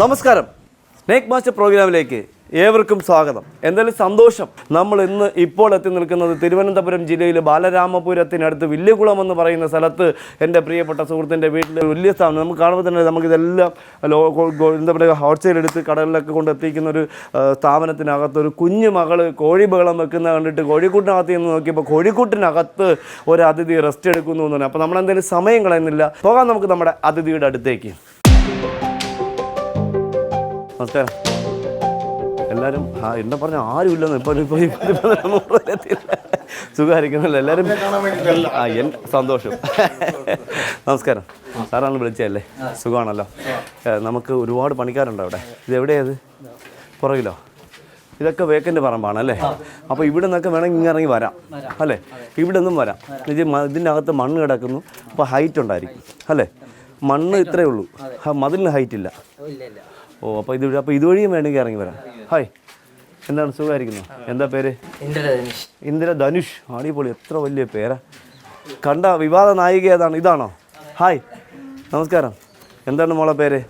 നമസ്കാരം. Snake master പ്രോഗ്രാമിലേക്ക് ഏവർക്കും സ്വാഗതം. എന്തായാലും സന്തോഷം? നമ്മൾ ഇന്ന് ഇപ്പോൾ എത്തി നിൽക്കുന്നത് തിരുവനന്തപുരം ജില്ലയിലെ ബാലരാമപുരത്തിനടുത്ത് വില്യകുളം എന്ന് പറയുന്ന സ്ഥലത്ത് എന്റെ പ്രിയപ്പെട്ട സുഹൃത്തിന്റെ വീട്ടിൽ വലിയ സ്ഥാപനം നമുക്ക് കാണുമ്പോൾ തന്നെ നമുക്കിതെല്ലാം എന്താ പറയുക ഹോൾസെയിൽ എടുത്ത് കടകളിലൊക്കെ കൊണ്ട് എത്തിക്കുന്ന ഒരു സ്ഥാപനത്തിനകത്ത് ഒരു കുഞ്ഞു മകൾ കോഴി ബഹളം വെക്കുന്ന കണ്ടിട്ട് കോഴിക്കൂട്ടിനകത്ത് നിന്ന് നോക്കിയപ്പോൾ കോഴിക്കൂട്ടിനകത്ത് ഒരു അതിഥി റെസ്റ്റ് എടുക്കുന്നു എന്ന് പറഞ്ഞു. അപ്പോൾ നമ്മളെന്തെങ്കിലും സമയം കളയുന്നില്ല. പോകാം നമുക്ക് നമ്മുടെ അതിഥിയുടെ അടുത്തേക്ക്. നമസ്കാരം. എല്ലാവരും ആ എന്നെ പറഞ്ഞ ആരും ഇല്ലെന്ന് ഇപ്പോൾ ഇപ്പൊ സുഖമായിരിക്കുന്നല്ലോ എല്ലാവരും ആ എൻ സന്തോഷം. നമസ്കാരം. സാറാണ് വിളിച്ചതല്ലേ? സുഖമാണല്ലോ. നമുക്ക് ഒരുപാട് പണിക്കാരുണ്ടോ അവിടെ? ഇത് എവിടെയത് പുറകിലോ? ഇതൊക്കെ വേക്കന്റെ പറമ്പാണ് അല്ലേ? അപ്പോൾ ഇവിടെ നിന്നൊക്കെ വേണമെങ്കിൽ ഇങ്ങനെ ഇറങ്ങി വരാം. അല്ലേ? ഇവിടെ നിന്നും വരാം. ഇത് ഇതിന്റെ അകത്ത് മണ്ണ് കിടക്കുന്നു. അപ്പോൾ ഹൈറ്റ് ഉണ്ടായിരിക്കും. അല്ലേ? മണ്ണ് ഇത്രയേ ഉള്ളൂ. മതിലിന് ഹൈറ്റ് ഇല്ല ഓ അപ്പോൾ ഇത് അപ്പോൾ ഇതുവഴിയും വേണമെങ്കിൽ ഇറങ്ങി വരാം. ഹായ് എന്താണ് സുഖമായിരിക്കുന്നു? എന്താ പേര്? ഇന്ദ്രധനുഷ്. ഇന്ദിര ധനുഷ് അടിപൊളി. എത്ര വലിയ പേരാ. കണ്ട വിവാദ നായിക ഏതാണ്? ഇതാണോ? ഹായ് നമസ്കാരം. എന്താണ് മോളെ പേര്?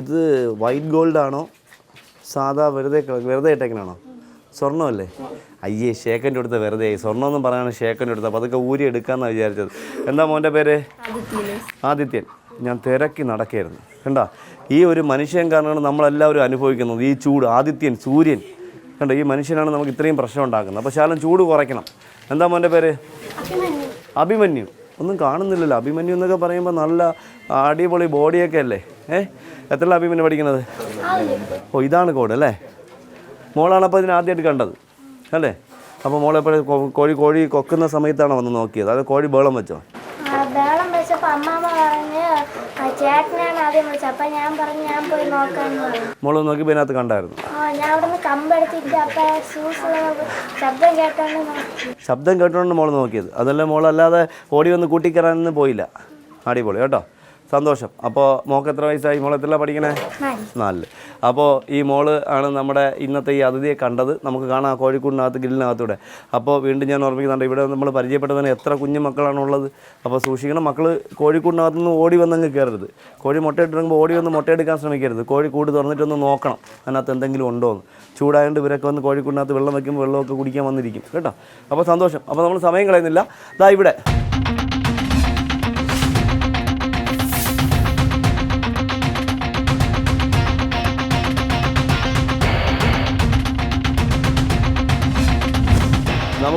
ഇത് വൈറ്റ് ഗോൾഡ് ആണോ സാധാ വെറുതെ വെറുതെ ഇട്ടേക്കനാണോ സ്വർണമല്ലേ? അയ്യേ ഷേക്കന്റെ അടുത്ത് വെറുതെ. ആയി സ്വർണമെന്നും പറയാനാണ് ഷേക്കന്റെ അടുത്ത്. അപ്പോൾ അതൊക്കെ ഊരി എടുക്കാമെന്നാണ് വിചാരിച്ചത്. എന്താ മോന്റെ പേര്? ആദിത്യൻ. ഞാൻ തിരക്കി നടക്കായിരുന്നു കണ്ട? ഈ ഒരു മനുഷ്യൻ കാരണമാണ് നമ്മളെല്ലാവരും അനുഭവിക്കുന്നത്. ഈ ചൂട് ആദിത്യൻ സൂര്യൻ. കണ്ടോ ഈ മനുഷ്യനാണ് നമുക്ക് ഇത്രയും പ്രശ്നം ഉണ്ടാക്കുന്നത്. അപ്പോൾ ശാലം ചൂട് കുറയ്ക്കണം. എന്താ മോന്റെ പേര്? അഭിമന്യു. ഒന്നും കാണുന്നില്ലല്ലോ. അഭിമന്യു എന്നൊക്കെ പറയുമ്പോൾ നല്ല അടിപൊളി ബോഡിയൊക്കെ അല്ലേ? ഏ? എത്ര അഭിമന്യു പഠിക്കുന്നത്? ഓ ഇതാണ് കോഡ് അല്ലേ? മോളാണ് അപ്പോൾ ഇതിന് ആദ്യമായിട്ട് കണ്ടത്. അല്ലേ? അപ്പോൾ മോളെപ്പോഴും കോഴി കോഴി കൊക്കുന്ന സമയത്താണ് വന്ന് നോക്കിയത്? അത് കോഴി ബേളം വെച്ചോ ആ ബേളം വെച്ചപ്പോ അമ്മാമ്മ പറഞ്ഞ് ആ ചേട്ടനാണ് ആദ്യം വിളിച്ചത്. അപ്പൊ ഞാൻ പറഞ്ഞു ഞാൻ പോയി പറഞ്ഞു. മോൾ നോക്കിയപ്പോൾ ഇതിനകത്ത് കണ്ടായിരുന്നു. ആ ഞാൻ അവിടുന്ന് കമ്പെടുത്തിട്ട് അപ്പൊ ഷൂസ് ശബ്ദം കേട്ടോണ്ട് നോക്കി ശബ്ദം മോൾ നോക്കിയത്. അതല്ല മോളല്ലാതെ ഓടി വന്ന് കൂട്ടിക്കറാൻ പോയില്ല. അടിപൊളി കേട്ടോ? സന്തോഷം. അപ്പോൾ മോൾക്ക് എത്ര വയസ്സായി? മോൾ എത്ര പഠിക്കണേ? നാല്. നാലിൽ അപ്പോൾ ഈ മോൾ ആണ് നമ്മുടെ ഇന്നത്തെ ഈ അതിഥിയെ കണ്ടത്. നമുക്ക് കാണാം കോഴിക്കോടിനകത്ത് ഗ്രില്ലിനകത്തൂടെ. അപ്പോൾ വീണ്ടും ഞാൻ ഓർമ്മിക്കുന്നുണ്ട് ഇവിടെ നമ്മൾ പരിചയപ്പെട്ടതിന് എത്ര കുഞ്ഞു മക്കളാണുള്ളത്. അപ്പോൾ സൂക്ഷിക്കണം മക്കൾ കോഴിക്കൂടിനകത്ത് നിന്ന് ഓടി വന്നങ്ങ് കയറരുത് കോഴി മുട്ടയിട്ടിറങ്ങുമ്പോൾ ഓടി വന്ന് മുട്ടയെടുക്കാൻ ശ്രമിക്കരുത്. കോഴി കൂട് തുറന്നിട്ടൊന്ന് നോക്കണം അതിനകത്ത് എന്തെങ്കിലും ഉണ്ടോ എന്ന്. ചൂടായതുകൊണ്ട് ഇവരൊക്കെ വന്ന് കോഴിക്കൂടിനകത്ത് വെള്ളം വയ്ക്കുമ്പോൾ വെള്ളമൊക്കെ കുടിക്കാൻ വന്നിരിക്കും കേട്ടോ? അപ്പോൾ സന്തോഷം. അപ്പോൾ നമ്മൾ സമയം കളയുന്നില്ല. ദാ ഇവിടെ.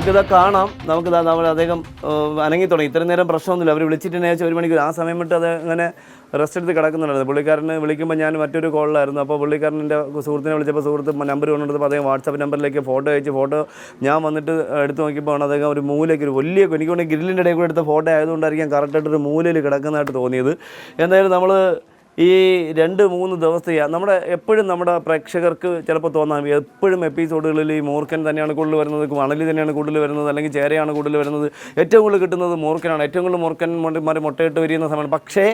നമുക്കിത് കാണാം. നമുക്കിത് നമ്മൾ അദ്ദേഹം അനങ്ങി തുടങ്ങി. ഇത്രയും നേരം പ്രശ്നമൊന്നുമില്ല. അവർ വിളിച്ചിട്ട് നേച്ച ഒരു മണിക്കൂർ. ആ സമയം വിട്ട് അത് അങ്ങനെ റെസ്റ്റ് എടുത്ത് കിടക്കുന്നുണ്ടായിരുന്നു. പുള്ളിക്കാരന് വിളിക്കുമ്പോൾ ഞാൻ മറ്റൊരു കോളിലായിരുന്നു. അപ്പോൾ പുള്ളിക്കാരന്റെ സുഹൃത്തിനെ വിളിച്ചപ്പോൾ സുഹൃത്ത് നമ്പർ കൊണ്ടെടുത്തപ്പോൾ അദ്ദേഹം വാട്സാപ്പ് നമ്പറിലേക്ക് ഫോട്ടോ അയച്ച് ഫോട്ടോ ഞാൻ വന്നിട്ട് എടുത്ത് നോക്കിയപ്പോൾ ആണ് അദ്ദേഹം ഒരു മൂലയ്ക്ക് ഒരു വലിയ എനിക്ക് തോന്നുന്നു ഗ്രില്ലിന്റെ ഇടയിൽ കൂടെ എടുത്ത ഫോട്ടോ ആയതുകൊണ്ടായിരിക്കും കറക്റ്റായിട്ട് ഒരു മൂലയിൽ കിടക്കുന്നതായിട്ട് തോന്നിയത്. എന്തായാലും നമ്മൾ ഈ രണ്ട് മൂന്ന് ദിവസത്തെ നമ്മുടെ എപ്പോഴും നമ്മുടെ പ്രേക്ഷകർക്ക് ചിലപ്പോൾ തോന്നാം എപ്പോഴും എപ്പിസോഡുകളിൽ ഈ മൂർഖൻ തന്നെയാണ് കൂടുതൽ വരുന്നത് മണലി തന്നെയാണ് കൂടുതൽ വരുന്നത് അല്ലെങ്കിൽ ചേരയാണ് കൂടുതൽ വരുന്നത്. ഏറ്റവും കൂടുതൽ കിട്ടുന്നത് മൂർഖനാണ്. ഏറ്റവും കൂടുതൽ മൂർഖന്മാർ മുട്ടയിട്ട് വരിയുന്ന സമയമാണ്. പക്ഷേ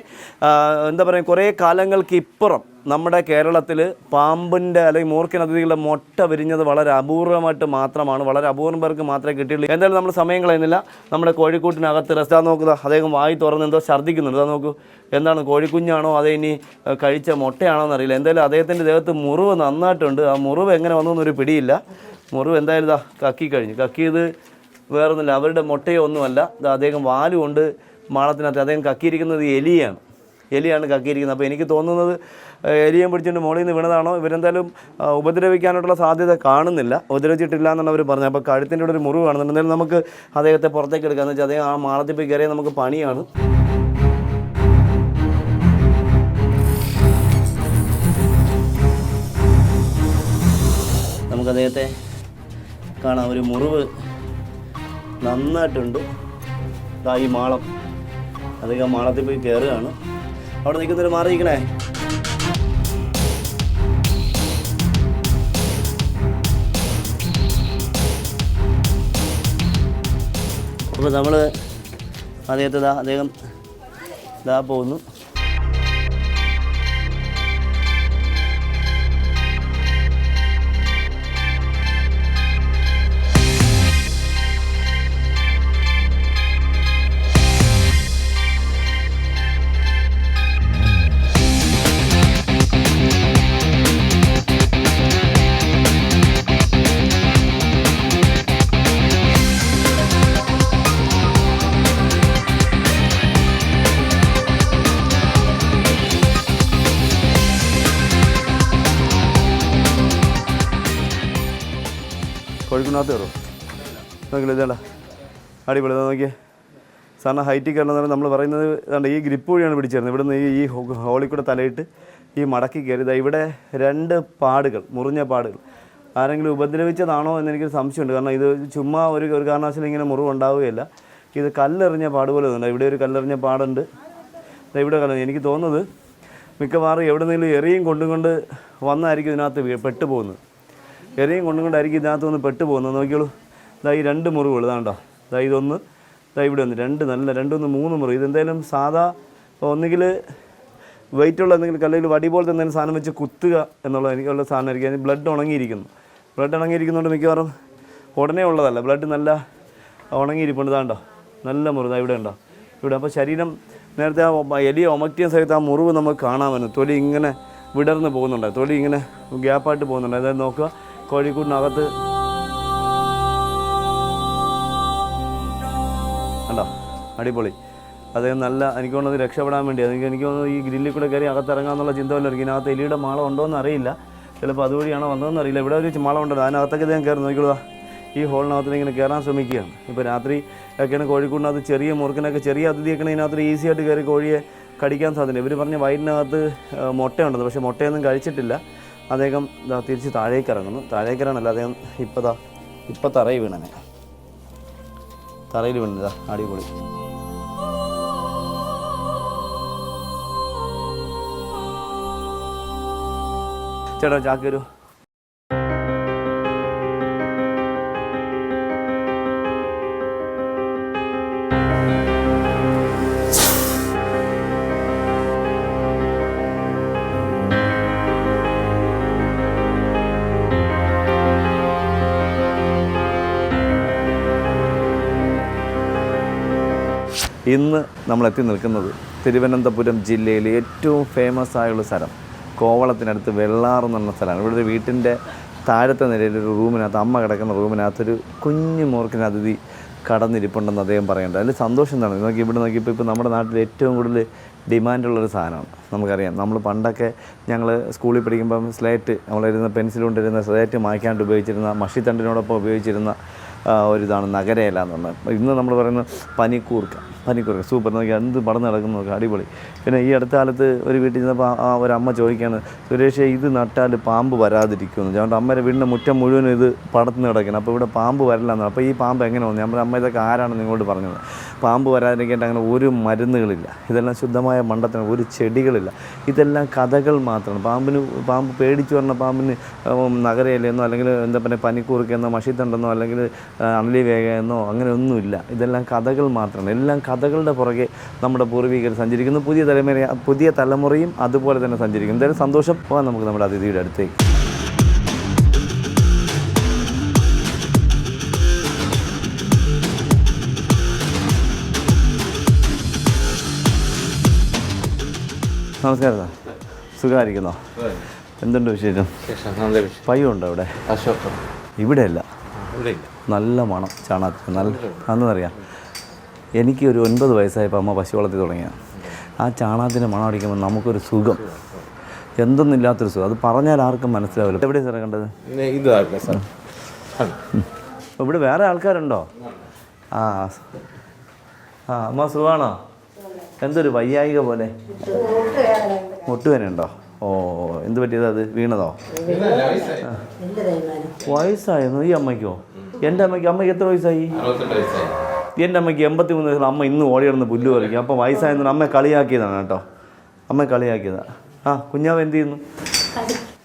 എന്താ പറയുക കുറേ കാലങ്ങൾക്ക് ഇപ്പുറം നമ്മുടെ കേരളത്തിൽ പാമ്പിന്റെ അല്ലെങ്കിൽ മൂർഖൻ അതിഥികളുടെ മുട്ട വിരിഞ്ഞത് വളരെ അപൂർവമായിട്ട് മാത്രമാണ് വളരെ അപൂർവം പേർക്ക് മാത്രമേ കിട്ടിയുള്ളൂ. എന്തായാലും നമ്മൾ സമയം കളയുന്നില്ല. നമ്മുടെ കോഴിക്കൂട്ടിനകത്ത് റെസ്റ്റാ നോക്കുക അദ്ദേഹം വായി തുറന്ന് എന്തോ ഛർദ്ദിക്കുന്നുണ്ട്. അതാ നോക്കൂ എന്താണ് കോഴിക്കുഞ്ഞാണോ അതേ ഇനി കഴിച്ച മുട്ടയാണോ എന്നറിയില്ല എന്തായാലും അദ്ദേഹത്തിന്റെ ദേഹത്ത് മുറിവ് നന്നായിട്ടുണ്ട്. ആ മുറിവ് എങ്ങനെ വന്നു എന്നൊരു പിടിയില്ല. മുറിവ് എന്തായാലും ഇതാ കക്കി കഴിഞ്ഞു. കക്കിയത് വേറൊന്നുമില്ല. അവരുടെ മുട്ടയോ ഒന്നുമല്ല ഇത് അദ്ദേഹം വാലുകൊണ്ട് മാളത്തിനകത്ത് അദ്ദേഹം കക്കിയിരിക്കുന്നത് എലിയാണ്. എലിയാണ് കക്കിയിരിക്കുന്നത്. അപ്പോൾ എനിക്ക് തോന്നുന്നത് എലിയും പിടിച്ചിട്ട് മുകളിൽ നിന്ന് വീണതാണോ? ഇവരെന്തായാലും ഉപദ്രവിക്കാനായിട്ടുള്ള സാധ്യത കാണുന്നില്ല. ഉപദ്രവിച്ചിട്ടില്ല എന്നാണ് അവർ പറഞ്ഞത്. അപ്പോൾ കഴുത്തിന്റെ ഇവിടെ ഒരു മുറിവ് കാണുന്നുണ്ട്. നമുക്ക് അദ്ദേഹത്തെ പുറത്തേക്ക് എടുക്കാമെന്ന് വെച്ചാൽ അദ്ദേഹം ആ മാളത്തിൽ പോയി കയറിയാൽ നമുക്ക് പണിയാണ്. നമുക്ക് അദ്ദേഹത്തെ കാണാം. ഒരു മുറിവ് നന്നായിട്ടുണ്ട്. ഈ മാളം. അദ്ദേഹം മാളത്തിൽ പോയി കയറുകയാണ്. അവിടെ നിൽക്കുന്നവർ നിൽക്കണേ അപ്പോൾ നമ്മൾ അദ്ദേഹത്തെ അദ്ദേഹം ഇതാ പോകുന്നു. കോഴിക്കോടിനകത്ത് കയറും. നോക്കില്ല ഇതേടാ അടിപൊളി നോക്കിയേ. സാറിന് ഹൈറ്റിൽ കയറണമെന്ന് നമ്മൾ പറയുന്നത് ഇതാണ്ട് ഈ ഗ്രിപ്പ് വഴിയാണ് പിടിച്ചിരുന്നത് ഇവിടുന്ന് ഈ ഈ ഹോളിൽ തലയിട്ട് ഈ മടക്കി കയറി. ഇതാ ഇവിടെ രണ്ട് പാടുകൾ മുറിഞ്ഞ പാടുകൾ. ആരെങ്കിലും ഉപദ്രവിച്ചതാണോ എന്ന് എനിക്കൊരു സംശയമുണ്ട്. കാരണം ഇത് ചുമ്മാ ഒരു ഒരു കാരണവശാലും ഇങ്ങനെ മുറിവ് ഉണ്ടാവുകയില്ല ഇത് കല്ലെറിഞ്ഞ പാട് പോലെ ഉണ്ട് ഇവിടെ ഒരു കല്ലെറിഞ്ഞ പാടുണ്ട്. ഇവിടെ കല്ലെറിഞ്ഞ. എനിക്ക് തോന്നുന്നത് മിക്കവാറും എവിടെ നിന്നെങ്കിലും എറിയും കൊണ്ടും കൊണ്ട് വന്നായിരിക്കും ഇതിനകത്ത് പെട്ടുപോകുന്നത്. എറിയും കൊണ്ടും കൊണ്ടായിരിക്കും ഇതിനകത്ത് ഒന്ന് പെട്ടുപോകുന്നത്. നോക്കിയോളൂ. ഇതാ ഈ രണ്ട് മുറിവുകൾ ഇതാണ്ടോ ഇതാ ഇതൊന്ന് ഇതാ ഇവിടെ ഒന്ന് രണ്ട് നല്ല രണ്ടൊന്ന് മൂന്ന് മുറിവ് ഇതെന്തായാലും സാധാ ഒന്നുകിൽ വെയിറ്റുള്ള എന്തെങ്കിലും കല്ലെങ്കിൽ വടി പോലത്തെ എന്തെങ്കിലും സാധനം വെച്ച് കുത്തുക എന്നുള്ള എനിക്കുള്ള സാധനമായിരിക്കും. അതിന് ബ്ലഡ് ഉണങ്ങിയിരിക്കുന്നു. ബ്ലഡ് ഉണങ്ങിയിരിക്കുന്നതുകൊണ്ട് മിക്കവാറും ഉടനെ ഉള്ളതല്ല. ബ്ലഡ് നല്ല ഉണങ്ങിയിരിപ്പുണ്ട്. ഇതാണ്ടോ നല്ല മുറിവ് ഇവിടെ ഉണ്ടോ ഇവിടെ അപ്പോൾ ശരീരം നേരത്തെ ആ എലി ഒമക്റ്റിയ സമയത്ത് ആ മുറിവ് നമുക്ക് കാണാമെന്ന് തൊലി ഇങ്ങനെ വിടർന്ന് പോകുന്നുണ്ട്. തൊലി ഇങ്ങനെ ഗ്യാപ്പായിട്ട് പോകുന്നുണ്ട്. അതായത് നോക്കുക. കോഴിക്കൂടിനകത്ത്. കണ്ടോ? അടിപൊളി. അദ്ദേഹം നല്ല എനിക്ക് തോന്നുന്നത് രക്ഷപ്പെടാൻ വേണ്ടി. അതെനിക്ക് എനിക്ക് തോന്നുന്നു ഈ ഗ്രില്ലിൽ കൂടെ കയറി അകത്തിറങ്ങാന്നുള്ള ചിന്ത വല്ലതും ഇതിനകത്ത് എലിയുടെ മാള ഉണ്ടോ എന്ന് അറിയില്ല. ചിലപ്പോൾ അതുവഴിയാണോ വന്നതെന്ന് അറിയില്ല. ഇവിടെ ഒരു മാളം ഉണ്ടല്ലോ അതിനകത്തൊക്കെ ഇദ്ദേഹം കയറി നോക്കിക്കൊള്ളുക ഈ ഹോളിനകത്ത് ഇങ്ങനെ കയറാൻ ശ്രമിക്കുകയാണ്. ഇപ്പോൾ രാത്രി ഒക്കെയാണ് കോഴിക്കോടിനകത്ത് ചെറിയ മുറുക്കിനൊക്കെ ചെറിയ അതിഥിയൊക്കെ ഇതിനകത്ത് ഈസി ആയിട്ട് കയറി കോഴിയെ കടിക്കാൻ സാധ്യത ഇവർ പറഞ്ഞ വയറ്റിനകത്ത് മുട്ടയുണ്ടെന്ന് പക്ഷേ മുട്ടയൊന്നും കഴിച്ചിട്ടില്ല. അദ്ദേഹം ദാ തിരിച്ച് താഴേക്ക് ഇറങ്ങുന്നു. താഴേക്ക് ഇറങ്ങണല്ല അദ്ദേഹം ഇപ്പോൾ ദാ ഇപ്പോൾ തറയിൽ വീണനെ തറയിൽ വീണതാ അടിപൊളി. ചേട്ടാ ചാക്ക് ഇന്ന് നമ്മൾ എത്തി നിൽക്കുന്നത് തിരുവനന്തപുരം ജില്ലയിൽ ഏറ്റവും ഫേമസ് ആയുള്ള സ്ഥലം. കോവളത്തിനടുത്ത് വെള്ളാർ എന്ന് പറഞ്ഞ സ്ഥലമാണ്. ഇവിടെ ഒരു വീട്ടിന്റെ താഴത്തെ നിലയിൽ ഒരു റൂമിനകത്ത് അമ്മ കിടക്കുന്ന റൂമിനകത്തൊരു കുഞ്ഞു മോർക്കിന് അതിഥി കടന്നിരിപ്പുണ്ടെന്ന് അദ്ദേഹം പറയേണ്ടത് അതിൽ സന്തോഷം എന്താണ്? നോക്കി ഇവിടെ നോക്കിയപ്പോൾ ഇപ്പോൾ നമ്മുടെ നാട്ടിൽ ഏറ്റവും കൂടുതൽ ഡിമാൻഡുള്ളൊരു സാധനമാണ്. നമുക്കറിയാം നമ്മൾ പണ്ടൊക്കെ ഞങ്ങൾ സ്കൂളിൽ പഠിക്കുമ്പം സ്ലേറ്റ് നമ്മളിരുന്ന പെൻസിൽ കൊണ്ടിരുന്ന സ്ലേറ്റ് മായ്ക്കാണ്ട് ഉപയോഗിച്ചിരുന്ന മഷിത്തണ്ടിനോടൊപ്പം ഉപയോഗിച്ചിരുന്ന ഒരു ഒരിതാണ് നഗരയല്ല എന്ന് ഇന്ന് നമ്മൾ പറയുന്നത് പനിക്കൂർക്ക. പനിക്കൂർക്ക സൂപ്പർ നോക്കി എന്ത് പടം നടക്കുന്നു നോക്കുക അടിപൊളി. പിന്നെ ഈ അടുത്ത കാലത്ത് ഒരു വീട്ടിൽ ചെന്നപ്പോൾ ആ ഒരു അമ്മ ചോദിക്കുകയാണ് സുരേഷ് ഇത് നട്ടാൽ പാമ്പ് വരാതിരിക്കുമെന്ന്. പറഞ്ഞു, അമ്മയുടെ വീടിന്റെ മുറ്റം മുഴുവനും ഇത് പടത്തുനിന്ന് കിടക്കണം അപ്പോൾ ഇവിടെ പാമ്പ് വരില്ലെന്നാണ് അപ്പോൾ ഈ പാമ്പ് എങ്ങനെ വന്നു? പറഞ്ഞു അമ്മ ഇതൊക്കെ ആരാണ് നിങ്ങളോട് പറഞ്ഞത്? പാമ്പ് വരാതിരിക്കേണ്ട അങ്ങനെ ഒരു മരുന്നുകളില്ല. ഇതെല്ലാം ശുദ്ധമായ മണ്ടത്തിന് ഒരു ചെടികളില്ല. ഇതെല്ലാം കഥകൾ മാത്രമാണ്. പാമ്പിന് പാമ്പ് പേടിച്ചു പറഞ്ഞ പാമ്പിന് നഗരയിലെന്നോ അല്ലെങ്കിൽ എന്താ പറയുക പനിക്കൂർക്കെന്നോ മഷിത്തണ്ടെന്നോ അല്ലെങ്കിൽ അണലി വേഗയെന്നോ അങ്ങനെ ഒന്നുമില്ല. ഇതെല്ലാം കഥകൾ മാത്രമാണ്. എല്ലാം കഥകളുടെ പുറകെ നമ്മുടെ പൂർവികർ സഞ്ചരിക്കുന്നു. പുതിയ തലമുറ പുതിയ തലമുറയും അതുപോലെ തന്നെ സഞ്ചരിക്കുന്നു. എന്തായാലും സന്തോഷം. പോകാം നമുക്ക് നമ്മുടെ അതിഥിയുടെ അടുത്തേക്ക്. നമസ്കാരം സാർ. സുഖമായിരിക്കുന്നോ? എന്തുണ്ട് വിശേഷം? പയ്യുണ്ടോ അവിടെ? അശോകം ഇവിടെയല്ല. ഇവിടെ നല്ല മണം ചാണകത്തിന് നല്ല അതെന്നറിയാം എനിക്ക് ഒരു ഒൻപത് വയസ്സായപ്പോൾ അമ്മ പശു വളർത്തി തുടങ്ങിയത്. ആ ചാണകത്തിന്റെ മണം അടിക്കുമ്പോൾ നമുക്കൊരു സുഖം. എന്തൊന്നില്ലാത്തൊരു സുഖം. അത് പറഞ്ഞാൽ ആർക്കും മനസ്സിലാവില്ല. എവിടെ സാറേ കണ്ടത്? ഇവിടെ വേറെ ആൾക്കാരുണ്ടോ? ആ ആ അമ്മ സുഖമാണോ എന്തൊരു വയ്യായിക പോലെ. മുട്ടുവേനുണ്ടോ ഓ എന്ത് പറ്റിയത് അത്? വീണതോ? വയസ്സായിരുന്നു ഈ അമ്മയ്ക്കോ? എന്റെ അമ്മയ്ക്ക് അമ്മയ്ക്ക് എത്ര വയസ്സായി. എന്റെ അമ്മയ്ക്ക് എൺപത്തി മൂന്ന് വയസ്സുള്ള അമ്മ ഇന്ന് ഓടി കിടന്ന് പുല്ല് പറിക്കും. അപ്പം വയസ്സായെന്ന് അമ്മ കളിയാക്കിയതാണ് കേട്ടോ. അമ്മ കളിയാക്കിയതാണ് ആ കുഞ്ഞാവ് എന്ത് ചെയ്യുന്നു?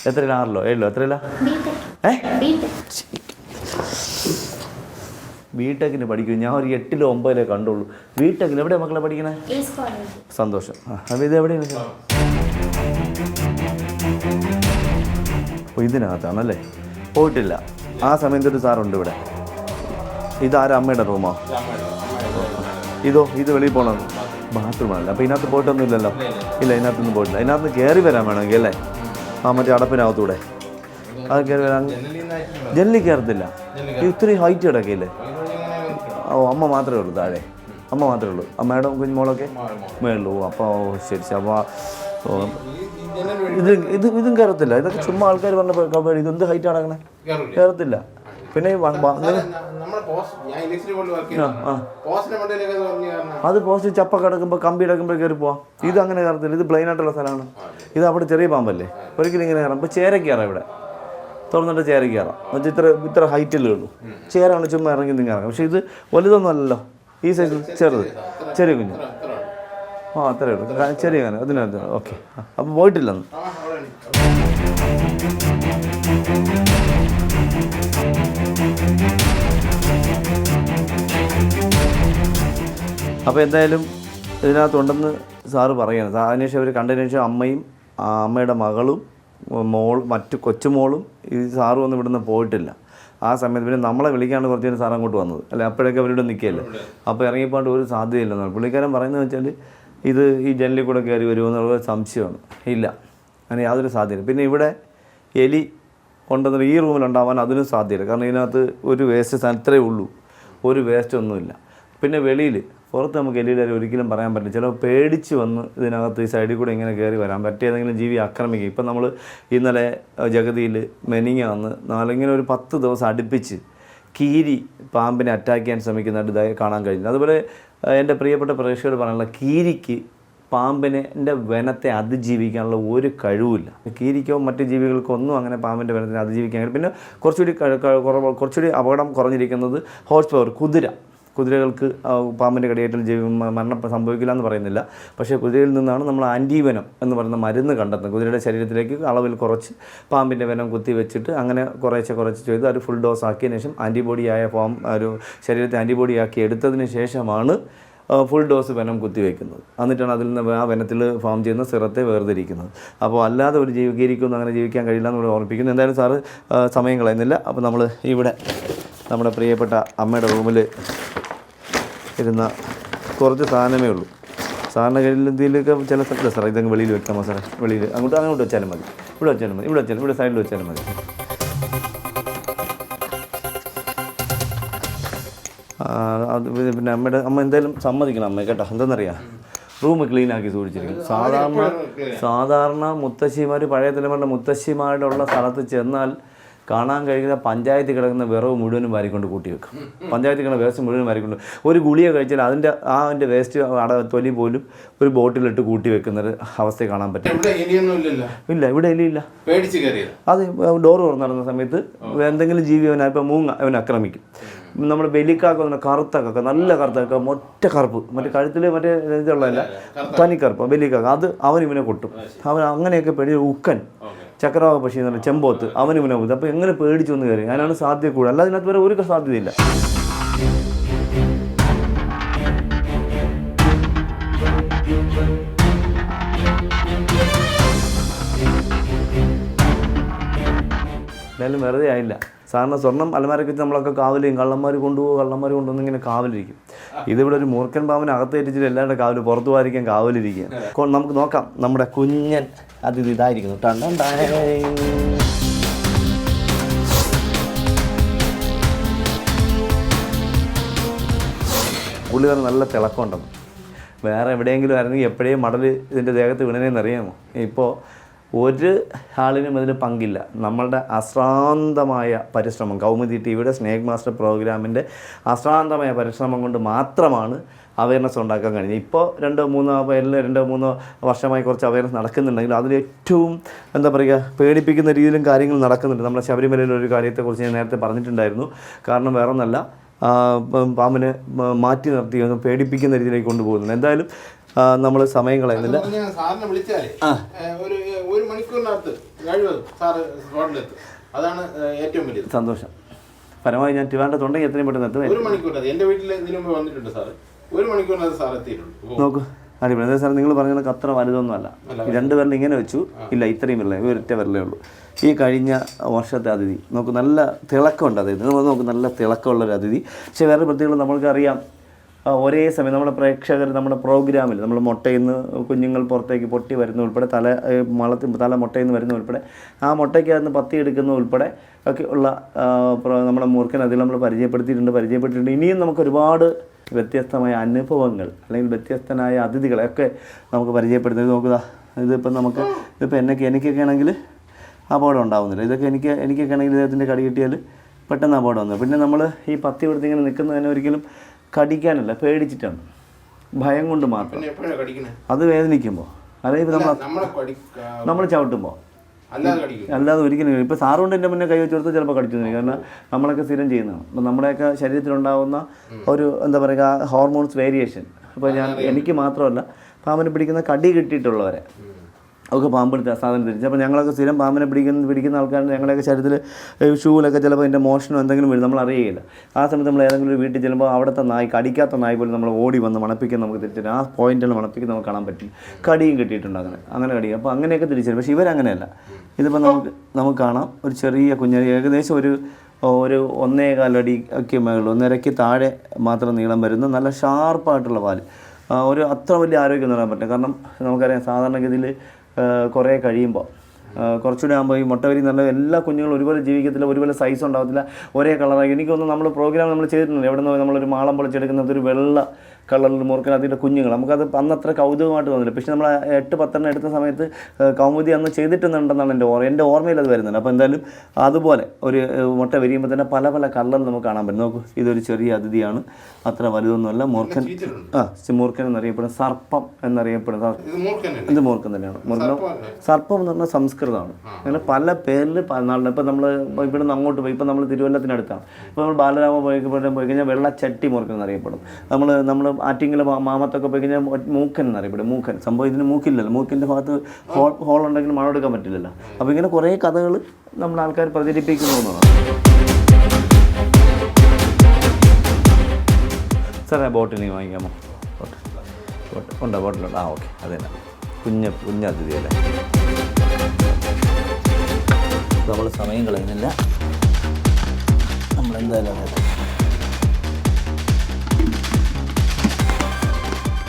എത്രയില്ല ആറിലോ? ഏഴിലോ? എത്രയില്ല ഏ? ബിടെക്കിന് പഠിക്കും ഞാൻ ഒരു എട്ടിലോ ഒമ്പതിലോ കണ്ടുള്ളൂ. ബിടെക്കിൽ എവിടെ മക്കളെ പഠിക്കണേ? സന്തോഷം. ആ അപ്പോൾ ഇത് എവിടെയാണ് ഇതിനകത്താണല്ലേ? പോയിട്ടില്ല. ആ സമയത്തൊരു സാറുണ്ട് ഇവിടെ. ഇതാരാ അമ്മയുടെ റൂമോ? ഇതോ ഇത് വെളിയിൽ പോകണം ബാത്റൂമല്ല അപ്പോൾ ഇതിനകത്ത് പോയിട്ടൊന്നും ഇല്ലല്ലോ ഇല്ല ഇതിനകത്തൊന്നും പോയിട്ടില്ല. ഇതിനകത്ത് കയറി വരാൻ വേണമെങ്കിൽ അല്ലേ? ആ മറ്റേ അടപ്പിനകത്തൂടെ. അത് കയറി വരാൻ ജനലിൽ കയറത്തില്ല. ഇത് ഇത്രയും ഹൈറ്റ് കിടക്കില്ലേ ഓ അമ്മ മാത്രമേ ഉള്ളൂ താഴെ. അമ്മ മാത്രമേ ഉള്ളൂ. അമ്മയുടെ കുഞ്ഞുമോളൊക്കെ? മേളൂ അപ്പോൾ ശരി അപ്പോൾ ഇത് ഇത് ഇതും കയറത്തില്ല. ഇതൊക്കെ ചുമ്മാ ആൾക്കാർ പറഞ്ഞ ഇതെന്ത് ഹൈറ്റ് അടങ്ങണേ? കയറത്തില്ല. പിന്നെ അത് പോസ്റ്റ് ചപ്പ കിടക്കുമ്പോൾ കമ്പി കിടക്കുമ്പോൾ കയറി പോവാം. ഇത് അങ്ങനെ കയറത്തില്ല. ഇത് പ്ലെയിൻ ആയിട്ടുള്ള സ്ഥലമാണ്. ഇത് അവിടെ ചെറിയ പാമ്പല്ലേ? ഒരിക്കലും ഇങ്ങനെ കയറാം ഇപ്പോൾ ചേര കയറാം ഇവിടെ. തുറന്നിട്ട് ചേര കയറാം. എന്നുവെച്ചാൽ ഇത്ര ഇത്ര ഹൈറ്റിലേ ഉള്ളൂ. ചേരാണ് ചുമ്മാ ഇറങ്ങി നിങ്ങൾ ഇറങ്ങാം പക്ഷേ ഇത് വലുതൊന്നും അല്ലല്ലോ. ഈ സൈസ് ചെറുത്. ചെറിയ കുഞ്ഞ്. ആ അത്രയേ ഉള്ളൂ. ചെറിയ കാരണം അതിനകത്ത്. ഓക്കെ. അപ്പോൾ പോയിട്ടില്ലെന്ന് അപ്പോൾ എന്തായാലും ഇതിനകത്തുണ്ടെന്ന് സാറ് പറയാണ് അതിനുശേഷം അവർ കണ്ടതിന് ശേഷം അമ്മയും അമ്മയുടെ മകളും മോൾ മറ്റു കൊച്ചുമോളും ഈ സാറും ഒന്നും ഇവിടുന്ന് പോയിട്ടില്ല. ആ സമയത്ത് പിന്നെ നമ്മളെ വിളിക്കാണ്ട് കുറച്ച് നേരം സാർ അങ്ങോട്ട് വന്നത്. അല്ലെ അപ്പോഴൊക്കെ അവരോട് നിൽക്കുകയല്ലേ? അപ്പോൾ ഇറങ്ങിപ്പോണ്ട് ഒരു സാധ്യതയില്ലെന്നാണ് പുള്ളിക്കാരൻ പറയുന്നത് വെച്ചാൽ ഇത് ഈ ജനലിൽ കൂടെ കയറി വരുമെന്നുള്ള സംശയമാണ്. ഇല്ല. അങ്ങനെ യാതൊരു സാധ്യതയില്ല. പിന്നെ ഇവിടെ എലി കൊണ്ടുവന്നിട്ട് ഈ റൂമിലുണ്ടാവാൻ അതിനും സാധ്യതയില്ല. കാരണം ഇതിനകത്ത് ഒരു വേസ്റ്റ് സ്ഥലത്തേ ഉള്ളൂ. ഒരു വേസ്റ്റ് ഒന്നുമില്ല. പിന്നെ വെളിയിൽ പുറത്ത് നമുക്ക് എല്ലാവരും ഒരിക്കലും പറയാൻ പറ്റില്ല. ചിലപ്പോൾ പേടിച്ച് വന്ന് ഇതിനകത്ത് ഈ സൈഡിൽ കൂടെ ഇങ്ങനെ കയറി വരാൻ പറ്റിയ ഏതെങ്കിലും ജീവി ആക്രമിക്കും ഇപ്പം നമ്മൾ ഇന്നലെ ജഗതിയിൽ മെനിങ്ങ വന്ന് നാലിങ്ങനെ ഒരു പത്ത് ദിവസം അടുപ്പിച്ച് കീരി പാമ്പിനെ അറ്റാക്ക് ചെയ്യാൻ ശ്രമിക്കുന്നതായിട്ട് ഇതായി കാണാൻ കഴിഞ്ഞു അതുപോലെ എന്റെ പ്രിയപ്പെട്ട പ്രേക്ഷകർ പറയാനുള്ള കീരിക്ക് പാമ്പിനെ എന്റെ വനത്തെ അതിജീവിക്കാനുള്ള ഒരു കഴിവില്ല കീരിക്കോ മറ്റ് ജീവികൾക്കോ ഒന്നും അങ്ങനെ പാമ്പിന്റെ വനത്തിനെ അതിജീവിക്കാൻ പിന്നെ കുറച്ചുകൂടി കുറച്ചുകൂടി അപകടം കുറഞ്ഞിരിക്കുന്നത് ഹോഴ്സ് പവർ കുതിര. കുതിരകൾക്ക് പാമ്പിന്റെ കടിയേറ്റൽ ജീവി മരണം സംഭവിക്കില്ല എന്ന് പറയുന്നില്ല. പക്ഷേ കുതിരയിൽ നിന്നാണ് നമ്മൾ ആന്റീവനം എന്ന് പറയുന്ന മരുന്ന് കണ്ടെത്തുന്നത്. കുതിരയുടെ ശരീരത്തിലേക്ക് അളവിൽ കുറച്ച് പാമ്പിന്റെ വനം കുത്തി വെച്ചിട്ട് അങ്ങനെ കുറേശ്ശെ കുറച്ച് ചെയ്ത്. അത് ഫുൾ ഡോസ് ആക്കിയതിന് ശേഷം ആന്റിബോഡിയായ ഫോം ഒരു ശരീരത്തെ ആന്റിബോഡി ആക്കി എടുത്തതിന് ശേഷമാണ് ഫുൾ ഡോസ് വെനം കുത്തിവെക്കുന്നത് എന്നിട്ടാണ് അതിൽ നിന്ന് ആ വനത്തിൽ ഫോം ചെയ്യുന്ന സിറത്തെ വേർതിരിക്കുന്നത്. അപ്പോൾ അല്ലാതെ ഒരു ജീവികരിക്കൊന്നും അങ്ങനെ ജീവിക്കാൻ കഴിയില്ല എന്ന് ഓർമ്മിപ്പിക്കുന്നു. എന്തായാലും സാറ് സമയം കളയുന്നില്ല. അപ്പോൾ നമ്മൾ ഇവിടെ നമ്മുടെ പ്രിയപ്പെട്ട അമ്മയുടെ റൂമിൽ ഇരുന്ന കുറച്ച് സാധനമേ ഉള്ളൂ. സാറിന്റെ കയ്യിൽ എന്തെങ്കിലുമൊക്കെ ചില സ്ഥലത്ത് സാറേ ഇതങ്ങ് വെളിയിൽ വെക്കാം സാറേ? വെളിയിൽ അങ്ങോട്ട് അങ്ങോട്ട് വെച്ചാലും മതി. ഇവിടെ വെച്ചാലും മതി ഇവിടെ വെച്ചാലും ഇവിടെ സൈഡിൽ വെച്ചാലും മതി. അത് പിന്നെ അമ്മയുടെ അമ്മ എന്തായാലും സമ്മതിക്കണം അമ്മ കേട്ടോ. എന്താണെന്നറിയാം റൂം ക്ലീൻ ആക്കി സൂക്ഷിച്ചിരിക്കും സാധാരണ സാധാരണ മുത്തശ്ശിമാർ പഴയ തലമുറയുടെ മുത്തശ്ശിമാരുടെ ഉള്ള സ്ഥലത്ത് ചെന്നാൽ കാണാൻ കഴിയുന്ന പഞ്ചായത്തിൽ കിടക്കുന്ന വിറവ് മുഴുവനും വാരിക്കൊണ്ട് കൂട്ടി വെക്കും. പഞ്ചായത്തിൽ കിടക്കുന്ന വേസ്റ്റ് മുഴുവൻ വാരിക്കൊണ്ട് ഒരു ഗുളിക കഴിച്ചാൽ അതിന്റെ ആ അതിന്റെ വേസ്റ്റ് അട തൊലി പോലും ഒരു ബോട്ടിലിട്ട് കൂട്ടി വെക്കുന്ന ഒരു അവസ്ഥ കാണാൻ പറ്റും. ഇല്ല ഇവിടെ എലിയില്ല അത് ഡോർ തുറന്നിടുന്ന സമയത്ത് എന്തെങ്കിലും ജീവി അവനെ ഇപ്പം മൂങ്ങ അവൻ ആക്രമിക്കും. നമ്മുടെ ബലിക്കാക്ക പറഞ്ഞ കറുത്ത കക്ക നല്ല കറുത്ത മൊറ്റ കറുപ്പ് മറ്റേ കഴുത്തിൽ മറ്റേ ഇതുള്ളതല്ല തനിക്കറുപ്പ് ബലിക്കാക്ക. അത് അവൻ ഇവനെ കൊട്ടും. അവൻ അങ്ങനെയൊക്കെ പേടി ഉക്കൻ. ചക്രവാക പക്ഷി എന്ന് പറഞ്ഞാൽ ചെമ്പോത്ത് അവന് ഇവനെ അപ്പോൾ എങ്ങനെ പേടിച്ചു വന്ന് കയറി അതിനാണ് സാധ്യത കൂടുതൽ. അല്ലാതെ ഇതിനകത്ത് വരെ ഒരു സാധ്യതയില്ല. എന്തായാലും വെറുതെ ആയില്ല. സാറിന് സ്വർണം അലമാരൊക്കെ വെച്ച് നമ്മളൊക്കെ കാവലിയും കള്ളന്മാർ കൊണ്ടുപോകും കള്ളന്മാർ കൊണ്ടുവന്ന് ഇങ്ങനെ കാവലിരിക്കും. ഇതിവിടെ ഒരു മൂർഖൻ പാമ്പിനെ അകത്ത് ഏറ്റിച്ചിട്ട് എല്ലാവരുടെ കാവൽ പുറത്തു പോകാതിരിക്കാൻ കാവലിരിക്കുക നമുക്ക് നോക്കാം. നമ്മുടെ കുഞ്ഞൻ അത് ഇതായിരിക്കുന്നു. ടണ്ടൻ ടായ്. പുള്ളിക്കാരൻ നല്ല തിളക്കമുണ്ടെന്ന്. വേറെ എവിടെയെങ്കിലും ആയിരുന്നെങ്കിൽ എപ്പോഴേ മടൽ ഇതിന്റെ ദേഹത്ത് വീണേന്ന് അറിയാമോ? ഇപ്പോൾ ഒരു ആളിനും അതിന് പങ്കില്ല. നമ്മളുടെ അശ്രാന്തമായ പരിശ്രമം കൗമുദി ടി വിയുടെ സ്നേക് മാസ്റ്റർ പ്രോഗ്രാമിന്റെ അശ്രാന്തമായ പരിശ്രമം കൊണ്ട് മാത്രമാണ് അവയർനെസ് ഉണ്ടാക്കാൻ കഴിഞ്ഞത്. ഇപ്പോൾ രണ്ടോ മൂന്നോ എല്ലാ രണ്ടോ മൂന്നോ വർഷമായി കുറച്ച് അവയർനെസ് നടക്കുന്നുണ്ടെങ്കിലും അതിൽ ഏറ്റവും എന്താ പറയുക പേടിപ്പിക്കുന്ന രീതിയിലും കാര്യങ്ങൾ നടക്കുന്നുണ്ട്. നമ്മുടെ ശബരിമലയിലെ ഒരു കാര്യത്തെക്കുറിച്ച് ഞാൻ നേരത്തെ പറഞ്ഞിട്ടുണ്ടായിരുന്നു. കാരണം വേറെ ഒന്നല്ല പാമ്പിനെ മാറ്റി നിർത്തി ഒന്ന് പേടിപ്പിക്കുന്ന രീതിയിലേക്ക് കൊണ്ടുപോകുന്നുണ്ട്. എന്തായാലും നമ്മൾ സമയം കളയുന്നില്ല. ആ സാറിനെ വിളിച്ചാലേ ഒരു മണിക്കൂറിനകത്ത് കഴിവ് സാറ് സ്പോട്ടിലെത്തും അതാണ് ഏറ്റവും സന്തോഷം. പരമായി ഞാൻ ട്രിവാൻഡത്തുണ്ടെങ്കിൽ എത്രയും പെട്ടെന്ന് എത്തും. ഒരു മണിക്കൂറിനകത്ത്. എന്റെ വീട്ടിൽ ഇതിനു മുമ്പ് വന്നിട്ടുണ്ട് സാറ്. ഒരു മണിക്കൂറിനകത്ത് സാർ എത്തിയിട്ടുണ്ട്. നോക്കൂ. അടിപൊളി. അതായത് സാർ നിങ്ങൾ പറഞ്ഞ അത്ര വലുതൊന്നും അല്ല രണ്ട് വിരൽ ഇങ്ങനെ വെച്ചു. ഇല്ല ഇത്രയും വിരലേ ഒരൊറ്റ വിരലേ ഉള്ളൂ. ഈ കഴിഞ്ഞ വർഷത്തെ അതിഥി. നോക്കൂ നല്ല തിളക്കമുണ്ട് അതിഥി. നമ്മൾ നോക്ക് നല്ല തിളക്കമുള്ള ഒരു അതിഥി. പക്ഷേ വേറെ പ്രത്യേകത നമ്മൾക്കറിയാം ആ, ഒരേ സമയം നമ്മുടെ പ്രേക്ഷകർ നമ്മുടെ പ്രോഗ്രാമിൽ നമ്മൾ മുട്ടയിൽ നിന്ന് കുഞ്ഞുങ്ങൾ പുറത്തേക്ക് പൊട്ടി വരുന്ന ഉൾപ്പെടെ തല മളത്തിൽ തല മുട്ടയിൽ നിന്ന് വരുന്ന ഉൾപ്പെടെ ആ മുട്ടയ്ക്കകത്ത് പത്തി എടുക്കുന്ന ഉൾപ്പെടെ ഒക്കെ ഉള്ള നമ്മുടെ മൂർഖൻ അതിൽ നമ്മൾ പരിചയപ്പെടുത്തിയിട്ടുണ്ട് പരിചയപ്പെട്ടിട്ടുണ്ട്. ഇനിയും നമുക്ക് ഒരുപാട് വ്യത്യസ്തമായ അനുഭവങ്ങൾ അല്ലെങ്കിൽ വ്യത്യസ്തനായ അതിഥികളെയൊക്കെ നമുക്ക് പരിചയപ്പെടുത്തുന്നത് നോക്കുക ഇതിപ്പം നമുക്ക് ഇതിപ്പോൾ എന്നൊക്കെ എനിക്കൊക്കെ ആണെങ്കിൽ അപകടം ഉണ്ടാവുന്നില്ല. ഇതൊക്കെ എനിക്ക് എനിക്കൊക്കെ ആണെങ്കിൽ ഇദ്ദേഹത്തിന്റെ കടി കിട്ടിയാൽ പെട്ടെന്ന് അപകടം വന്നു. പിന്നെ നമ്മൾ ഈ പത്തി കൊടുത്ത് ഇങ്ങനെ നിൽക്കുന്നതിനെ ഒരിക്കലും കടിക്കാനല്ല പേടിച്ചിട്ടാണ്. ഭയം കൊണ്ട് മാത്രം. അത് വേദനിക്കുമ്പോൾ അല്ലെങ്കിൽ നമ്മൾ നമ്മൾ ചവിട്ടുമ്പോൾ അല്ലാതെ ഒരിക്കലും ഇപ്പോൾ സാറുകൊണ്ട് എന്റെ മുന്നേ കൈ കൊടുത്ത് ചിലപ്പോൾ കടിച്ചു കാരണം നമ്മളൊക്കെ സ്ഥിരം ചെയ്യുന്നതാണ്. അപ്പം നമ്മുടെയൊക്കെ ശരീരത്തിലുണ്ടാകുന്ന ഒരു എന്താ പറയുക ഹോർമോൺസ് വേരിയേഷൻ അപ്പോൾ ഞാൻ എനിക്ക് മാത്രമല്ല പാമ്പിന് പിടിക്കുന്ന കടി കിട്ടിയിട്ടുള്ളവരെ. ഒക്കെ പാമ്പെടുത്ത് സാധനം തിരിച്ചു. അപ്പോൾ ഞങ്ങളൊക്കെ സ്ഥിരം പാമ്പിനെ പിടിക്കുന്ന പിടിക്കുന്ന ആൾക്കാരുടെ ഞങ്ങളുടെയൊക്കെ ശരീരത്തിൽ ഷൂവിലൊക്കെ ചിലപ്പോൾ അതിന്റെ മോഷനോ എന്തെങ്കിലും വരും നമ്മൾ അറിയുകയില്ല ആ സമയത്ത് നമ്മൾ ഏതെങ്കിലും ഒരു വീട്ടിൽ ചെല്ലുമ്പോൾ അവിടുത്തെ നായി കടിക്കാത്ത നായി പോലും നമ്മൾ ഓടി വന്ന് മണപ്പിക്കാൻ നമുക്ക് തിരിച്ചു ആ പോയിന്റിൽ മണപ്പിക്കാൻ നമുക്ക് കാണാൻ പറ്റും. കടിയും കിട്ടിയിട്ടുണ്ട് അങ്ങനെ. അങ്ങനെ കടി. അപ്പോൾ അങ്ങനെയൊക്കെ തിരിച്ചു പക്ഷേ ഇവരങ്ങനെയല്ല. ഇതിപ്പോൾ നമുക്ക് നമുക്ക് കാണാം. ഒരു ചെറിയ കുഞ്ഞ് ഏകദേശം ഒരു ഒരു ഒന്നേ കാലടി ഒക്കെ മേളിൽ ഒന്നരയ്ക്ക് താഴെ മാത്രം നീളം വരുന്ന നല്ല ഷാർപ്പായിട്ടുള്ള പാൽ. ഒരു അത്ര വലിയ ആരോഗ്യം പറയാൻ പറ്റില്ല. കാരണം നമുക്കറിയാം സാധാരണഗതിയിൽ കുറേ കഴിയുമ്പോൾ. കുറച്ചുകൂടി ആകുമ്പോൾ ഈ മുട്ട വരി നല്ല എല്ലാ കുഞ്ഞുങ്ങളും ഒരുപോലെ ജീവിക്കത്തില്ല ഒരുപോലെ സൈസ് ഉണ്ടാകത്തില്ല ഒരേ കളറായി എനിക്കൊന്നും നമ്മൾ പ്രോഗ്രാം നമ്മൾ ചെയ്തിട്ടുണ്ട് എവിടെ നിന്ന് നമ്മളൊരു മാളം പൊളിച്ചെടുക്കുന്നത് ഒരു വെള്ള കളറിൽ മുറുക്കൻ അതിന്റെ കുഞ്ഞുങ്ങൾ. നമുക്കത് അന്ന് അത്ര കൗതുകമായിട്ട് തോന്നില്ല. പക്ഷേ നമ്മൾ എട്ട് പത്തെണ്ണം എടുത്ത സമയത്ത് കൗമുദി അന്ന് ചെയ്തിട്ടുണ്ടെന്നാണ് എന്റെ ഓർമ്മ. എന്റെ ഓർമ്മയിൽ അത് വരുന്നുണ്ട്. അപ്പോൾ എന്തായാലും അതുപോലെ ഒരു മുട്ട വിരിയുമ്പോൾ തന്നെ പല പല കളറിൽ നമുക്ക് കാണാൻ പറ്റും. നോക്കൂ ഇതൊരു ചെറിയ അതിഥിയാണ്. അത്ര വലുതൊന്നുമല്ല. മൂർഖൻ ആ മൂർഖൻ എന്നറിയപ്പെടുന്ന സർപ്പം എന്നറിയപ്പെടുന്ന ഇത് മൂർഖൻ തന്നെയാണ്. മൂർഖൻ സർപ്പം എന്ന് പറഞ്ഞാൽ സംസ്കൃതമാണ്. അങ്ങനെ പല പേരിൽ നാളിൽ ഇപ്പം നമ്മൾ ഇവിടെ നിന്ന് അങ്ങോട്ട് പോയി. ഇപ്പം നമ്മൾ തിരുവല്ലത്തിനടുത്താണ് ഇപ്പോൾ നമ്മൾ ബാലരാമ പോയി പോയി കഴിഞ്ഞാൽ വെള്ളച്ചട്ടി മൂർഖൻ എന്നറിയപ്പെടും. നമ്മൾ നമ്മൾ ആറ്റിങ്ങിലെ മാമത്തൊക്കെ പോയി കഴിഞ്ഞാൽ മൂക്കൻ എന്നറിയപ്പെടും. മൂക്കൻ. സംഭവം ഇതിന് മൂക്കില്ലല്ലോ. മൂക്കിന്റെ ഭാഗത്ത് ഹോൾ ഹോൾ ഉണ്ടെങ്കിൽ മഴ എടുക്കാൻ പറ്റില്ലല്ലോ. അപ്പോൾ ഇങ്ങനെ കുറേ കഥകൾ നമ്മൾ ആൾക്കാർ പ്രചരിപ്പിക്കുന്നു എന്നുള്ളതാണ് സാറേ ബോട്ടിൽ നീ വാങ്ങിക്കാമോ? ബോട്ടിൽ. ഉണ്ടോ? ബോട്ടിലുണ്ട്? ആ ഓക്കെ. അത് തന്നെ. കുഞ്ഞ കുഞ്ഞ അതിഥി അല്ലേ? നമ്മൾ സമയം കളയുന്നില്ല. നമ്മൾ എന്തായാലും അതെ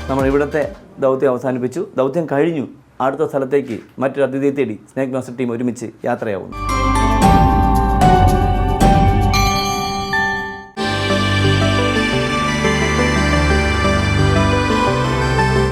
നമ്മൾ ഇവിടുത്തെ ദൗത്യം അവസാനിപ്പിച്ചു. ദൗത്യം കഴിഞ്ഞു. അടുത്ത സ്ഥലത്തേക്ക് മറ്റൊരു അതിഥിയെ തേടി സ്നേക് മാസ്റ്റർ ടീം ഒരുമിച്ച് യാത്രയാവുന്നു.